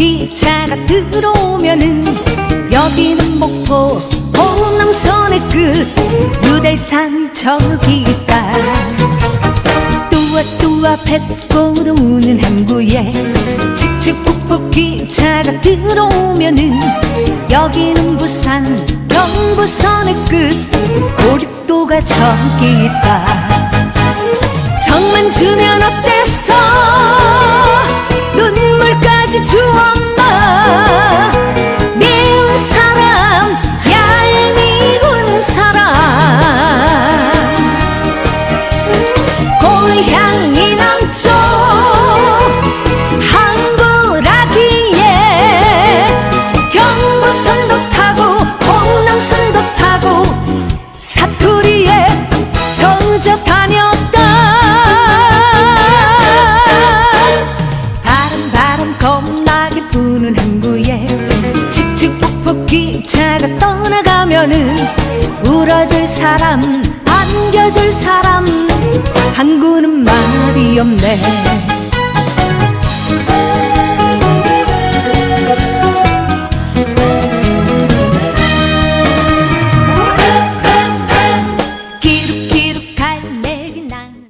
기차가 들어오면은 여기는 목포 호남선의 끝 유달산이 저기 있다. 뚜아뚜아 뱃고도 우는 항구에 칙칙폭폭 기차가 들어오면은 여기는 부산 경부선의 끝 고립도가 저기 있다. 정만 주면 어땠 향이 남쪽 항구라기에 경부선도 타고 홍남선도 타고 사투리에 젖어 다녔다. 바람 바람 겁나게 부는 항구에 칙칙폭폭 기차가 떠나가면은 울어줄 사람 안겨줄 사람 항구는 말이 없네